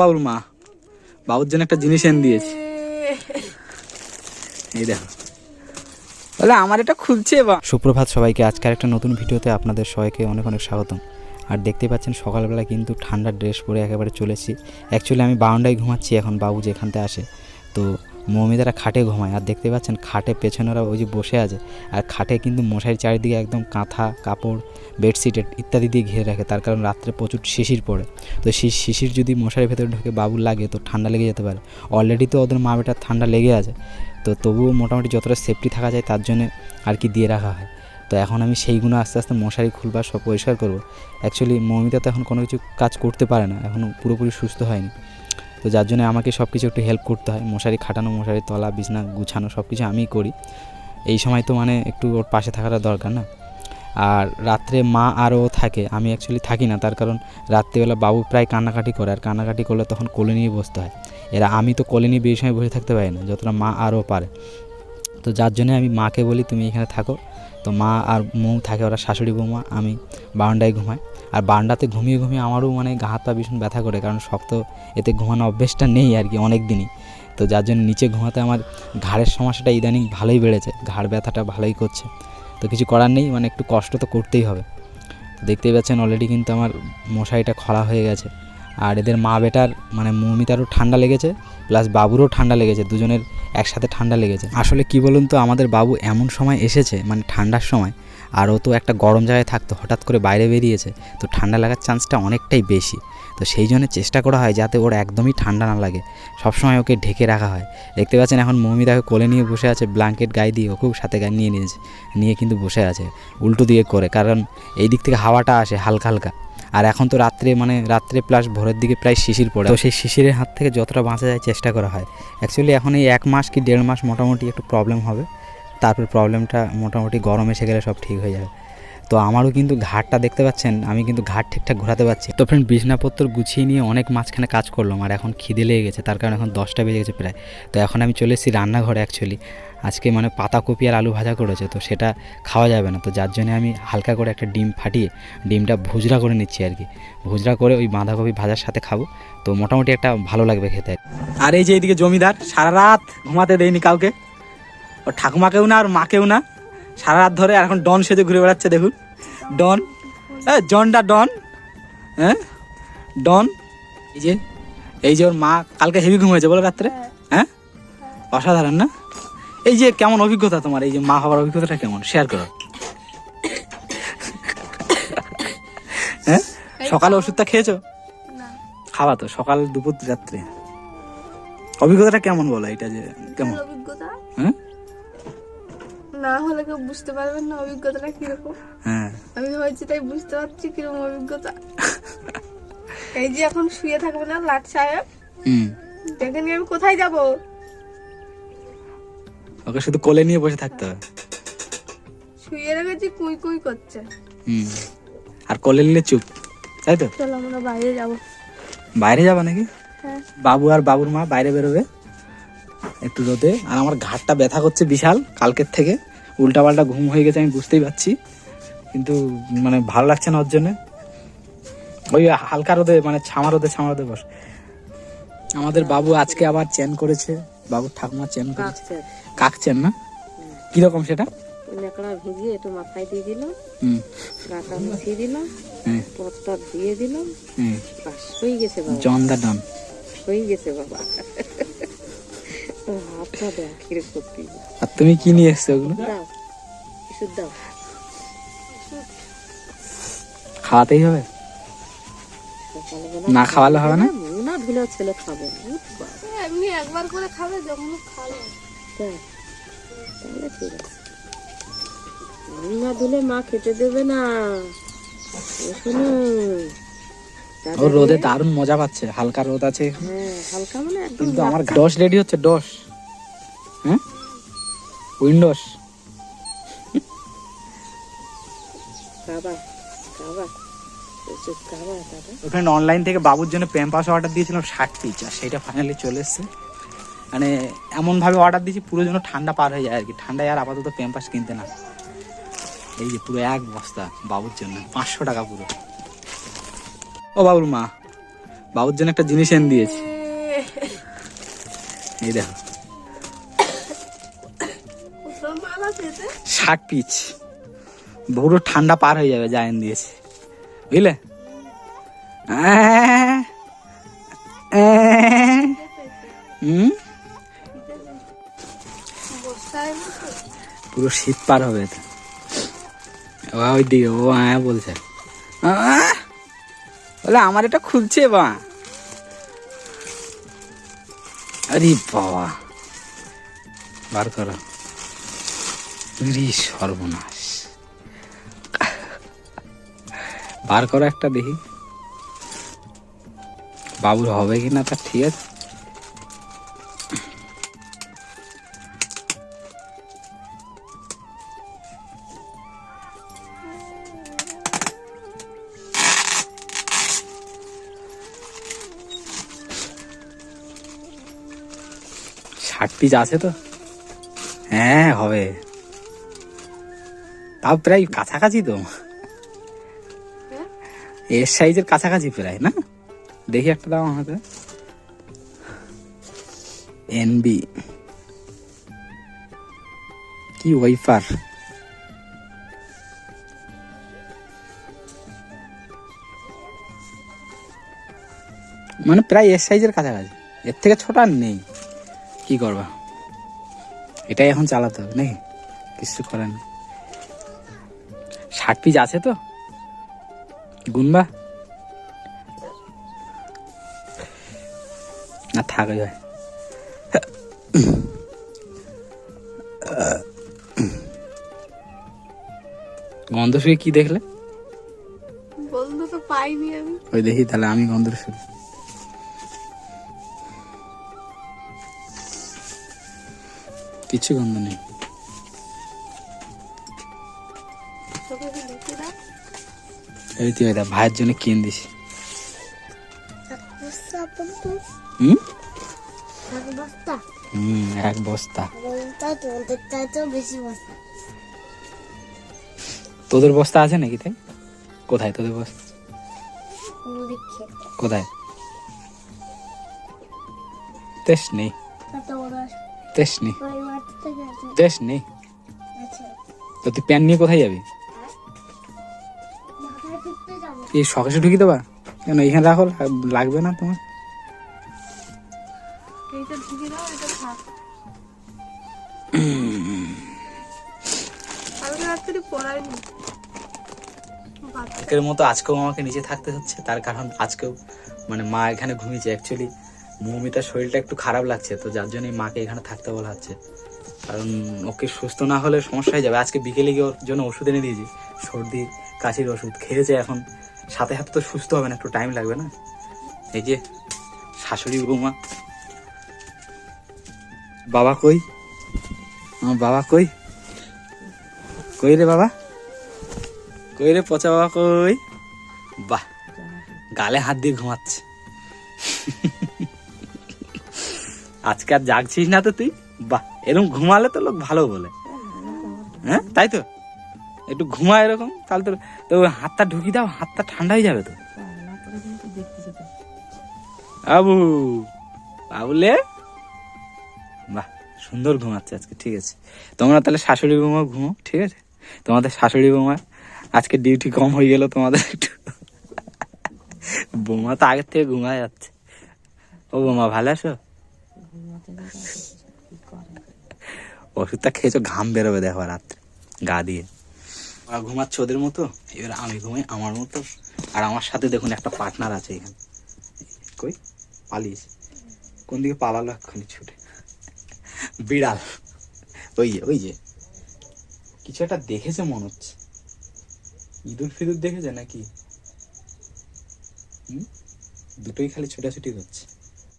বাবুর মা। বাবুর জন্য একটা জিনিস এনে দিয়েছি। এই দেখো। বলে আমার এটা খুলছে বা সুপ্রভাত সবাইকে, আজকের একটা নতুন ভিডিওতে আপনাদের সবাইকে অনেক অনেক স্বাগতম। আর দেখতে পাচ্ছেন, সকালবেলা কিন্তু ঠান্ডা ড্রেস পরে একেবারে চলেছি। অ্যাকচুয়ালি আমি বাউন্ডায় ঘুমাচ্ছি এখন, বাবু যেখানতে আসে। তো মৌমিদারা খাটে ঘুমায়, আর দেখতে পাচ্ছেন খাটে পেছনেরা ওই যে বসে আছে, আর খাটে কিন্তু মশারির চারিদিকে একদম কাঁথা, কাপড়, বেডশিট ইত্যাদি দিয়ে ঘিরে রাখে, তার কারণ রাত্রে প্রচুর শিশির পড়ে। তো সেই শিশির যদি মশারির ভেতরে ঢুকে বাবুর লাগে, তো ঠান্ডা লেগে যেতে পারে। অলরেডি তো ওদের মা বেটার ঠান্ডা লেগে আছে, তো তবুও মোটামুটি যতটা সেফটি থাকা যায়, তার জন্য আর কি দিয়ে রাখা হয়। তো এখন আমি সেইগুলো আস্তে আস্তে মশারি খুলবার সব পরিষ্কার করব। অ্যাকচুয়ালি মৌমিতা তো এখন কোনো কিছু কাজ করতে পারে না এখনও পুরোপুরি সুস্থ হয়নি। তো যার জন্য আমাকে সব কিছু একটু হেল্প করতে হয়। মশারি খাটানো মশারি তলা, বিছনা গুছানো সব কিছু আমিই করি। এই সময় তো মানে একটু ওর পাশে থাকাটা দরকার না। আর রাত্রে মা আরও থাকে, আমি অ্যাকচুয়ালি থাকি না। তার কারণ রাত্রিবেলা বাবু প্রায় কান্নাকাটি করে। আর কান্নাকাটি করলে তখন কোলে নিয়ে বসতে হয়। এরা আমি তো কোলে নিয়ে বেশি সময় বসে থাকতে পারি না, যতটা মা আরও পারে। তো যার জন্য আমি মাকে বলি, তুমি এখানে থাকো। তো মা আর মৌ থাকে, ওরা শাশুড়ি বৌমা, আমি বারান্দায় ঘুমাই। আর বারান্দাতে ঘুমিয়ে ঘুমিয়ে আমারও মানে গা হাত পা ভীষণ ব্যথা করে, কারণ শক্ত এতে ঘুমানো অভ্যেসটা নেই আর কি অনেক দিনই তো যার জন্য নিচে ঘুমাতে আমার ঘাড়ের সমস্যাটা ইদানিং ভালোই বেড়েছে, ঘাড় ব্যথাটা ভালোই করছে। তো কিছু করার নেই মানে একটু কষ্ট তো করতেই হবে। দেখতেই পাচ্ছেন অলরেডি কিন্তু আমার মশারিটা খরা হয়ে গেছে। আর এদের মা বেটার মানে মৌমিতারও ঠান্ডা লেগেছে প্লাস বাবুরও ঠান্ডা লেগেছে, দুজনের একসাথে ঠান্ডা লেগেছে। আসলে কি বলুন তো, আমাদের বাবু এমন সময় এসেছে মানে ঠান্ডার সময়, আর ও তো একটা গরম জায়গায় থাকতো, হঠাৎ করে বাইরে বেরিয়েছে, তো ঠান্ডা লাগার চান্সটা অনেকটাই বেশি। তো সেই জন্য চেষ্টা করা হয় যাতে ওর একদমই ঠান্ডা না লাগে। সবসময় ওকে ঢেকে রাখা হয়। দেখতে পাচ্ছেন এখন মৌমিতাকে কোলে নিয়ে বসে আছে ব্ল্যাঙ্কেট গায়ে দিয়ে, ওকেও সাথে গায়ে নিয়ে নিয়েছে, নিয়ে কিন্তু বসে আছে, উল্টো দিয়ে করে, কারণ এই দিক থেকে হাওয়াটা আসে হালকা হালকা। আর এখন তো রাত্রে মানে রাত্রে প্লাস ভোরের দিকে প্রায় শিশির পড়ে। তো সেই শিশিরের হাত থেকে যতটা বাঁচা যায় চেষ্টা করা হয়। অ্যাকচুয়ালি এখন এই এক মাস কি দেড় মাস মোটামুটি একটু প্রবলেম হবে। তারপর প্রবলেমটা মোটামুটি গরম এসে গেলে সব ঠিক হয়ে যাবে। তো আমারও কিন্তু ঘাটটা দেখতে পাচ্ছেন, আমি কিন্তু ঘাট ঠিকঠাক ঘোরাতে পারছি। তো ফ্রেন্ড বিছনাপত্র গুছিয়ে নিয়ে অনেক মাঝখানে কাজ করলাম, আর এখন খিদে লেগে গেছে, তার কারণে এখন দশটা বেজে গেছে প্রায়। তো এখন আমি চলে এসেছি রান্নাঘরে অ্যাকচুয়ালি আজকে মানে পাতাকপি আর আলু ভাজা করেছে, তো সেটা খাওয়া যাবে না। তো যার জন্য আমি হালকা করে একটা ডিম ফাটিয়ে, ডিমটা ভুজরা করে নিচ্ছি আর কি। ভুজরা করে ওই বাঁধাকপি ভাজার সাথে খাব। তো মোটামুটি একটা ভালো লাগবে খেতে। আর এই যে এইদিকে জমিদার, সারা রাত ঘুমাতে দেয়নি কাউকে। ও ঠাকুমাকেও না আর মাকেও না। সারা রাত ধরে আর এখন ডন সেজে ঘুরে বেড়াচ্ছে দেখুন। ডন হ্যাঁ জনটা ডন হ্যাঁ? ডন এই যে এই যে ওর মা কালকে হেভি ঘুমিয়েছে বলো রাত্রে হ্যাঁ? অসাধারণ না? এই যে কেমন অভিজ্ঞতা তোমার এই যে মা হওয়ার অভিজ্ঞতাটা কেমন? শেয়ার করো। হ্যাঁ? সকালে ওষুধটা খেয়েছো? খাওয়া তো সকাল দুপুর রাত্রে। অভিজ্ঞতাটা কেমন বলো এটা যে কেমন? অভিজ্ঞতা? না হলে কেউ বুঝতে পারবেন না অভিজ্ঞতাটা কীরকম। হ্যাঁ। আমি হয়েছে তাই বুঝতে পারছি কীরকম অভিজ্ঞতা। এই যে এখন শুয়ে থাকবে না লাট সাহেব। হুম। দেখে নিয়ে আমি কোথায় যাব? ওকে শুধু কোলে নিয়ে বসে থাকতে হবে শুয়ে রেখেছি কুই কুই করছে। হুম। আর কোলে নিলে চুপ তাই তো? চলো আমরা বাইরে যাব। বাইরে যাবা নাকি? হ্যাঁ। বাবু আর বাবুর মা বাইরে বেরোবে। একটু রোদে। আর আমার ঘাটটা ব্যথা করছে বিশাল কালকের থেকে। উল্টা পাল্টা ঘুম হয়ে গেছে আমি বুঝতেই পারছি। কিন্তু মানে ভালো লাগছে না ওর জন্য। ওই হালকা রোদে মানে ছামা রোদে ছামা রোদে বস। আমাদের বাবু আজকে আবার চেন করেছে। বাবুর ঠাকুমা চেন করেছে। কাক না? কীরকম সেটা? ন্যাকড়া ভিজিয়ে একটু মাথায় দিয়ে দিলাম হুম। গাটা মুছিয়ে দিলাম হুম পথটা দিয়ে দিলাম বাস হয়ে গেছে বাবা। জন দা ডন। হয়ে গেছে বাবা। আর তুমি কি নিয়ে এসছো ওগুলো? খাওয়াতেই হবে। না খাওয়ালে হবে না? না ধুলে ছেলে খাবে এমনি একবার করে খাবে যখন খাবে। তাহলে ঠিক আছে। না ধুলে মা খেতে দেবে না। শুনুন ও রোদে দারুণ মজা পাচ্ছে হালকা রোদ আছে। হ্যাঁ হালকা মানে একদম কিন্তু আমার ডস রেডি হচ্ছে ডস। হ্যাঁ? উইন্ডোস। ওখানে অনলাইন থেকে বাবুর জন্য প্যাম্পাস অর্ডার দিয়েছিলাম ষাট পিস আর সেটা ফাইনালি চলে এসছে। মানে এমনভাবে অর্ডার দিয়েছি পুরো যেন ঠান্ডা পার হয়ে যায় আর কি। ঠান্ডায় আর আপাতত প্যাম্পাস কিনতে না। এই যে পুরো এক বস্তা বাবুর জন্য পাঁচশো টাকা পুরো। ও বাবুর মা, বাবুর জন্য একটা জিনিস এনে দিয়েছি। এই দেখো। ষাট পিচ। পুরো ঠান্ডা পার হয়ে যাবে, যা এনে দিয়েছি। বুঝলে? হুম? পুরো শীত পার হবে। তো ওই দিকে ও হ্যাঁ বলছে। আহ! বলে, আমার এটা খুলছে বা? আরে বাবা। বার করো। সর্বনাশ। বার করো একটা দেখি। বাবুর হবে কি না তা ঠিক আছে। ষাট পিস আছে তো? হ্যাঁ হবে। তাও প্রায় কাছাকাছি তো। এর সাইজের কাছাকাছি প্রায় না? দেখি একটা দাও আমাকে। এনবি। কি ওয়াইফার মানে প্রায় এর সাইজের কাছাকাছি। এর থেকে ছোট আর নেই। কি করবা? এটাই এখন চালাতে হবে নাকি? কিছু করার নেই। ষাট পিস আছে তো? গুনবা? না থাক যায় গন্ধ শুয়ে কি দেখলে? বলতে তো পাইনি আমি। ওই দেখি তাহলে আমি গন্ধ শুয়ে কিছু গন্ধ নেই। এই তুই ভাইয়ের জন্য কিনে দিস। এক বস্তা। তোদের বস্তা আছে নাকি তাই? কোথায় তোদের বস্তা? কোথায়? তেস নেই। তেস নেই আচ্ছা। তো তুই প্যান নিয়ে কোথায় যাবি? এই সকাশে ঢুকি দেবা? কেন এখানে রাখো লাগবে না তোমার? মতো আজকেও আমাকে নিচে থাকতে হচ্ছে তার কারণ আজকেও মানে মা এখানে ঘুমিয়েছে অ্যাকচুয়ালি মৌমিতার শরীরটা একটু খারাপ লাগছে, তো যার জন্যই মাকে এখানে থাকতে বলা হচ্ছে। কারণ ওকে সুস্থ না হলে সমস্যা হয়ে যাবে। আজকে বিকেলে গিয়ে ওর জন্য ওষুধ এনে দিয়েছি, সর্দি, কাশির ওষুধ খেয়েছে এখন। সাথে সাথে তো সুস্থ হবে না, একটু টাইম লাগবে না। এই যে, শাশুড়ি বৌমা। বাবা কই? আমার বাবা কই? কই রে বাবা? কই রে পচা বাবা কই? বাহ, গালে হাত দিয়ে ঘুমাচ্ছে। আজকে আর জাগছিস না তো তুই? বাহ, এরকম ঘুমালে তো লোক ভালো বলে। হ্যাঁ তাই তো? একটু ঘুমা এরকম, তাহলে তো তো হাতটা ঢুকি দাও, হাতটা ঠান্ডা হয়ে যাবে তো। বাবু, বাবুলে? বাহ, সুন্দর ঘুমাচ্ছে আজকে, ঠিক আছে। তোমরা তাহলে শাশুড়ি বৌমা ঘুমো, ঠিক আছে? তোমাদের শাশুড়ি বৌমা আজকে ডিউটি কম হয়ে গেল তোমাদের একটু। বৌমা তো আগের থেকে ঘুমায় যাচ্ছে। ও বৌমা, ভালো আছো? ওষুধটা খেয়েছো, ঘাম বেরোবে দেখো রাত্রে, গা দিয়ে। ওরা ঘুমাচ্ছে ওদের মতো, এবার আমি ঘুমাই আমার মতো। আর আমার সাথে দেখুন একটা পার্টনার আছে এখানে। কই? পালিয়েছে। কোন দিকে পালালো এক্ষুনি ছুটে। বিড়াল। ওই যে ওই যে। কিছু একটা দেখেছে মনে হচ্ছে। ইঁদুর ফিদুর দেখেছে নাকি? হুম? দুটোই খালি ছোটাছুটি করছে।